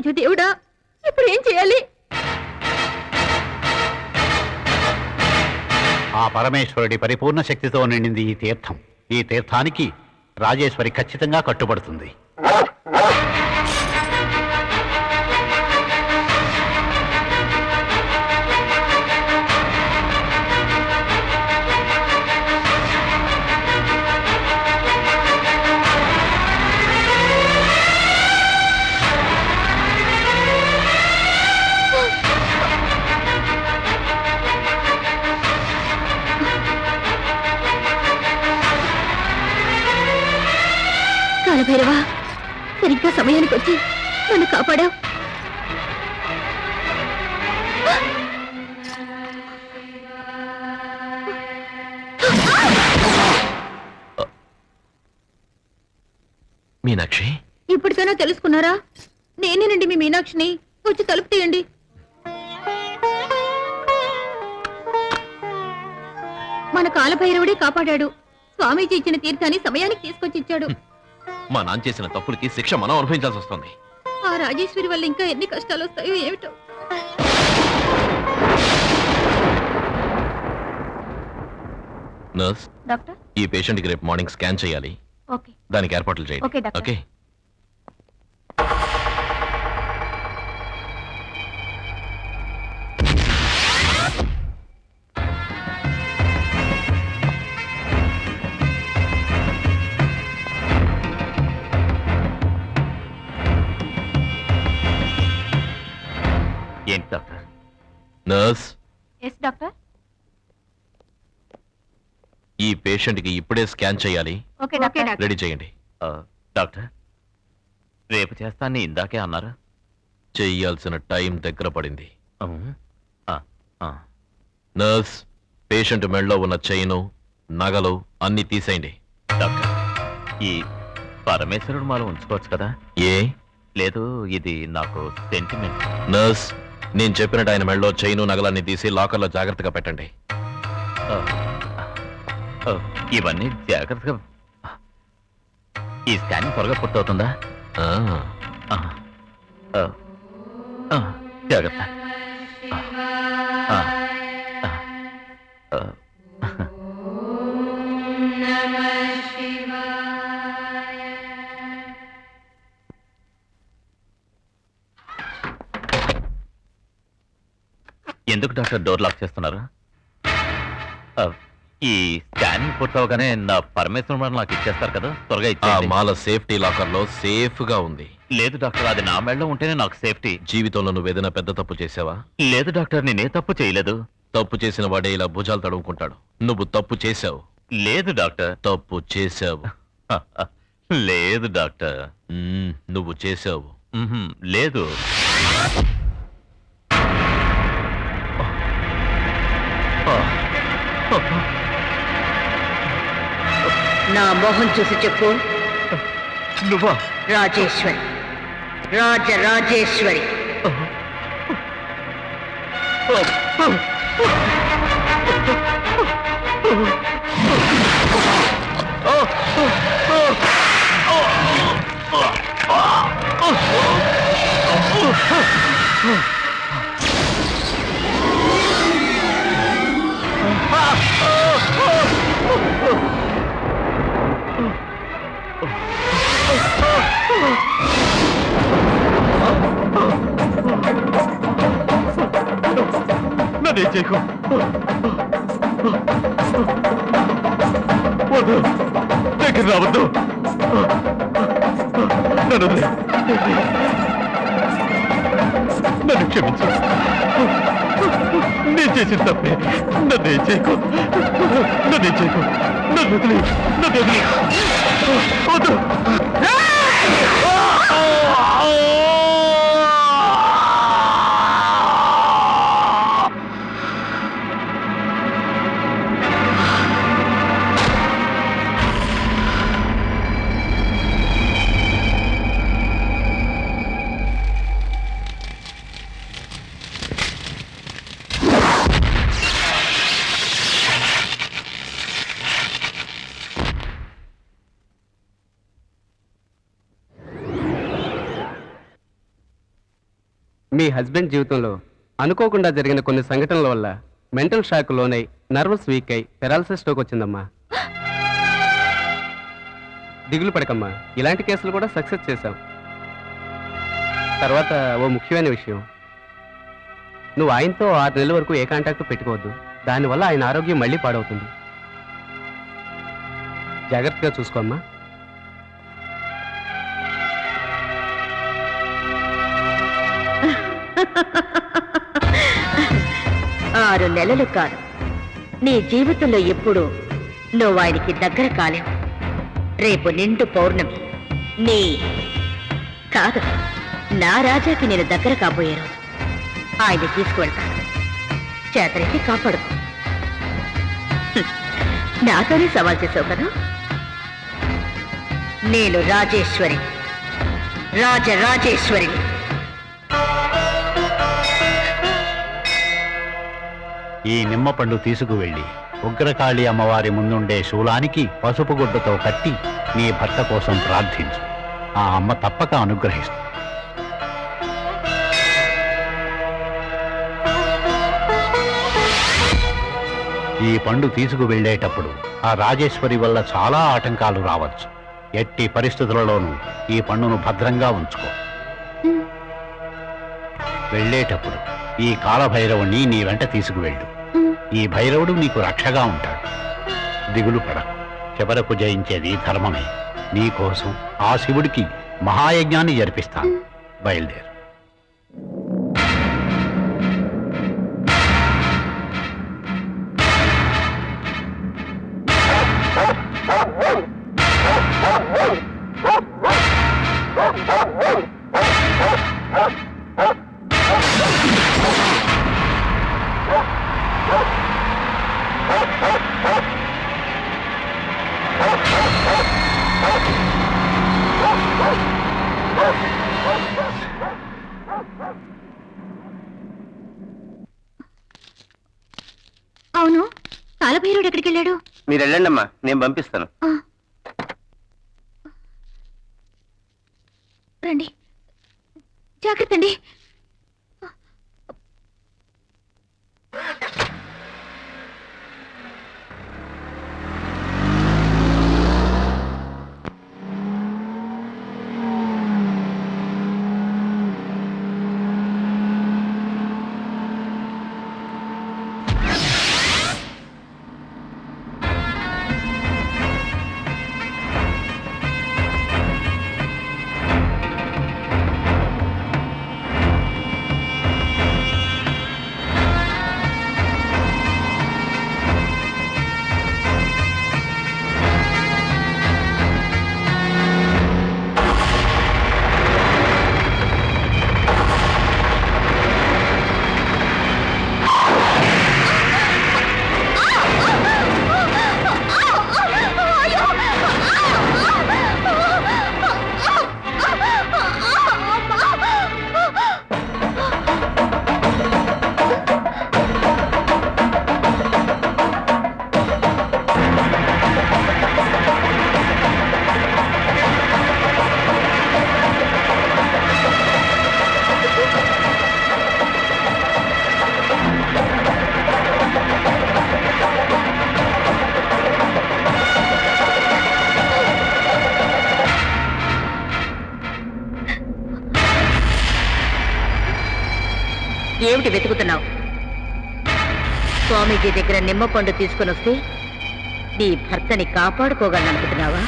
అయ్యో దేవుడా ఇప్పుడు ఏం చేయాలి? ఆ పరమేశ్వరుడి పరిపూర్ణ శక్తితో నిండింది ఈ తీర్థం. ఈ తీర్థానికి రాజేశ్వరి ఖచ్చితంగా కట్టుబడుతుంది. కాలభైరవా సరిగ్గా సమయానికి వచ్చి నన్ను కాపాడావు. మీనాక్షి? ఇప్పటికైనా తెలుసుకున్నారా? నేనేనండి మీ మీనాక్షిని. వచ్చి తలుపు తీయండి. మన కాలభైరవుడే కాపాడాడు. స్వామీజీ ఇచ్చిన తీర్థాన్ని సమయానికి తీసుకొచ్చి ఇచ్చాడు. మా నాన్న చేసిన తప్పులకి శిక్ష మనం అనుభవించాల్సి వస్తుంది. ఆ రాజేశ్వరి వల్ల ఇంకా ఎన్ని కష్టాలు వస్తాయో ఏమిటో? Nurse doctor? ఈ పేషెంట్కి రేపు మార్నింగ్ స్కాన్ చేయాలి. ఓకే. దానికి ఏర్పాట్లు చేయండి. Okay, doctor. Okay? Doctor. Nurse. Yes doctor? ఈ పేషెంట్కి ఇప్పుడే స్కాన్ చేయాలి. Okay doctor. రెడీ చేయండి. డాక్టర్ రేపు చేస్తానని ఇందాకే అన్నారు? చెయ్యాల్సిన టైం దగ్గర పడింది. నర్స్ పేషెంట్ మెడలో ఉన్న చైను నగలు అన్ని తీసేయండి. డాక్టర్. ఈ పరమేశ్వరుడు మాల ఉంచుకోవచ్చు కదా? ఏ? లేదు ఇది నాకు సెంటిమెంట్. నర్స్ నేను చెప్పినట్టు ఆయన మెడలో చైను నగలన్నీ తీసి లాకర్లో జాగ్రత్తగా పెట్టండి. ఇవన్నీ జాగ్రత్తగా ఈ స్కానింగ్ త్వరగా పూర్తవుతుందా? జాగ్రత్త. ఎందుకు డాక్టర్ డోర్ లాక్ చేస్తున్నారు? ఈ స్కానింగ్ పూర్తవగానే నా పరమేశ్వరం నాకు ఇచ్చేస్తారు కదా త్వరగా ఆ ఇచ్చేయండి. మాల సేఫ్టీ లాకర్లో సేఫ్గా ఉంది. లేదు డాక్టర్ అది నా మెడలో ఉంటేనే నాకు సేఫ్టీ. జీవితంలో నువ్వు ఏదైనా పెద్ద తప్పు చేసావా? లేదు డాక్టర్ నేనే తప్పు చేయలేదు. తప్పు చేసిన వాడే ఇలా భుజాలు తడుముకుంటాడు. నువ్వు తప్పు చేశావు లేదు డాక్టర్. తప్పు చేశావు లేదు డాక్టర్. నువ్వు చేశావు మ్హూ, లేదు. నా మొహం చూసి చెప్పు. నువ్వా? రాజేశ్వరి. రాజ రాజేశ్వరి. నన్ను చేయకు వద్దు. దగ్గర రావద్దు. నన్ను నన్ను క్షమించు. నేను చేసిన తప్పే. నన్ను ఏం చేయకు నన్ను ఏం చేయకు నన్ను వదిలి. నన్ను వదిలి. వద్దు. మీ హస్బెండ్ జీవితంలో అనుకోకుండా జరిగిన కొన్ని సంఘటనల వల్ల మెంటల్ షాక్ లోనై నర్వస్ వీక్ అయి పెరాలసిస్ స్ట్రోక్ వచ్చిందమ్మా. దిగులు పడకమ్మా. ఇలాంటి కేసులు కూడా సక్సెస్ చేశాం తర్వాత ఓ ముఖ్యమైన విషయం. నువ్వు ఆయనతో ఆరు నెలల వరకు ఏ కాంటాక్ట్ పెట్టుకోవద్దు. దానివల్ల ఆయన ఆరోగ్యం మళ్ళీ పాడవుతుంది. జాగ్రత్తగా చూసుకోమ్మా ఆరు నెలలు కాదు. నీ జీవితంలో ఎప్పుడు నువ్వు ఆయనకి దగ్గర కాలేవు. రేపు నిండు పౌర్ణమి. నీ కాదు నా రాజాకి నేను దగ్గర కాబోయే రోజు. ఆయన తీసుకువెళ్తాను చేతనైతే కాపాడు. నాతోనే సవాల్ చేసావు కదా? నేను రాజేశ్వరి రాజ రాజేశ్వరిని. ఈ నిమ్మపండు తీసుకువెళ్ళి ఉగ్రకాళి అమ్మవారి ముందుండే శూలానికి పసుపు గుడ్డతో కట్టి నీ భర్త కోసం ప్రార్థించు. ఆ అమ్మ తప్పక అనుగ్రహిస్తుంది ఈ పండు తీసుకువెళ్ళేటప్పుడు ఆ రాజేశ్వరి వల్ల చాలా ఆటంకాలు రావచ్చు. ఎట్టి పరిస్థితులలోనూ ఈ పండును భద్రంగా ఉంచుకో. వెళ్ళేటప్పుడు ఈ కాలభైరవుణ్ణి నీ వెంట తీసుకువెళ్ళు. ఈ భైరవుడు నీకు రక్షగా ఉంటాడు. దిగులు పడ చివరకు జయించేది ధర్మమే. నీ కోసం ఆ శివుడికి మహాయజ్ఞాన్ని జరిపిస్తాను. బయలుదేరు. అవును కాలభైరుడు ఎక్కడికి వెళ్ళాడు మీరు వెళ్ళండి అమ్మా నేను పంపిస్తాను. రండి. జాగ్రత్త అండి ఏమిటి వెతుకుతున్నావు? స్వామీజీ దగ్గర నిమ్మపండు తీసుకుని వస్తే నీ భర్తని కాపాడుకోగలనుకుంటున్నావా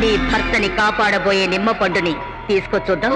నీ భర్తని కాపాడబోయే నిమ్మ పండుని తీసుకొచ్చుద్దాం